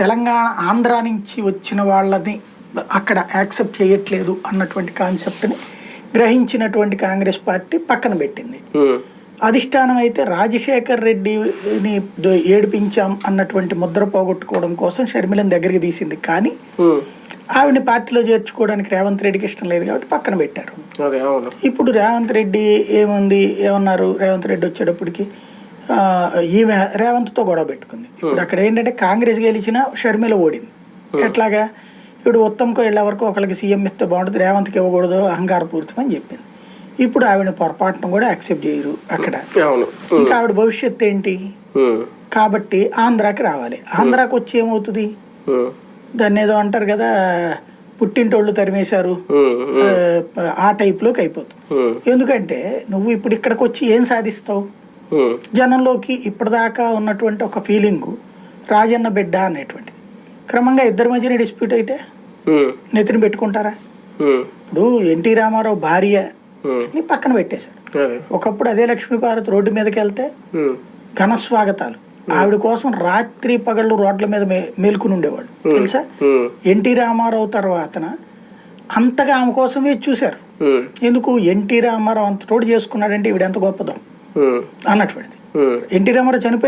తెలంగాణ ఆంధ్ర నుంచి వచ్చిన వాళ్ళని అక్కడ యాక్సెప్ట్ చేయట్లేదు అన్నటువంటి కాన్సెప్ట్ని గ్రహించినటువంటి కాంగ్రెస్ పార్టీ పక్కన పెట్టింది. అధిష్టానం అయితే రాజశేఖర్ రెడ్డిని ఏడిపించాం అన్నటువంటి ముద్ర పోగొట్టుకోవడం కోసం షర్మిలను దగ్గరికి తీసింది. కానీ ఆవిడని పార్టీలో చేర్చుకోవడానికి రేవంత్ రెడ్డికి ఇష్టం లేదు కాబట్టి పక్కన పెట్టారు. ఇప్పుడు రేవంత్ రెడ్డి ఏముంది? ఏమన్నారు? రేవంత్ రెడ్డి వచ్చేటప్పటికి ఈమె రేవంత్తో గొడవ పెట్టుకుంది. ఇప్పుడు అక్కడ ఏంటంటే కాంగ్రెస్ గెలిచిన షర్మిల ఓడింది. ఎట్లాగా? ఇప్పుడు ఉత్తమ్కి వెళ్ళే వరకు ఒకరికి సీఎం ఇస్తే బాగుంటుంది రేవంత్కి ఇవ్వకూడదు అహంకారపూరితం అని చెప్పింది. ఇప్పుడు ఆవిడ పొరపాటును కూడా యాక్సెప్ట్ చేయరు అక్కడ. ఇంకా ఆవిడ భవిష్యత్తు ఏంటి? కాబట్టి ఆంధ్రాకి రావాలి. ఆంధ్రాకి వచ్చి ఏమవుతుంది? దాన్ని ఏదో అంటారు కదా పుట్టింటోళ్ళు తరిమేశారు. ఆ, టైప్లోకి అయిపోతుంది. ఎందుకంటే నువ్వు ఇప్పుడు ఇక్కడికి వచ్చి ఏం సాధిస్తావు? జనంలోకి ఇప్పటిదాకా ఉన్నటువంటి ఒక ఫీలింగు రాజన్న బిడ్డ అనేటువంటిది. క్రమంగా ఇద్దరి మధ్యన డిస్ప్యూట్ అయితే నెత్తిని పెట్టుకుంటారా? ఇప్పుడు ఎన్టీ రామారావు భార్య పక్కన పెట్టేశారు. ఒకప్పుడు అదే లక్ష్మీపార్వతి రోడ్డు మీదకి వెళ్తే ఘన స్వాగతాలు. ఆవిడ కోసం రాత్రి పగళ్ళు రోడ్ల మీద మేల్కొని ఉండేవాడు తెలుసా? ఎన్టీ రామారావు తర్వాతన అంతగా ఆమె కోసమే చూశారు. ఎందుకు? ఎన్టీ రామారావు అంత తోడు చేసుకున్నాడంటే ఈవిడ ఎంత గొప్పదో. ఉమ్, అన్నటువంటిది ఉమ్. ఎన్టీ రామారావు చనిపోయి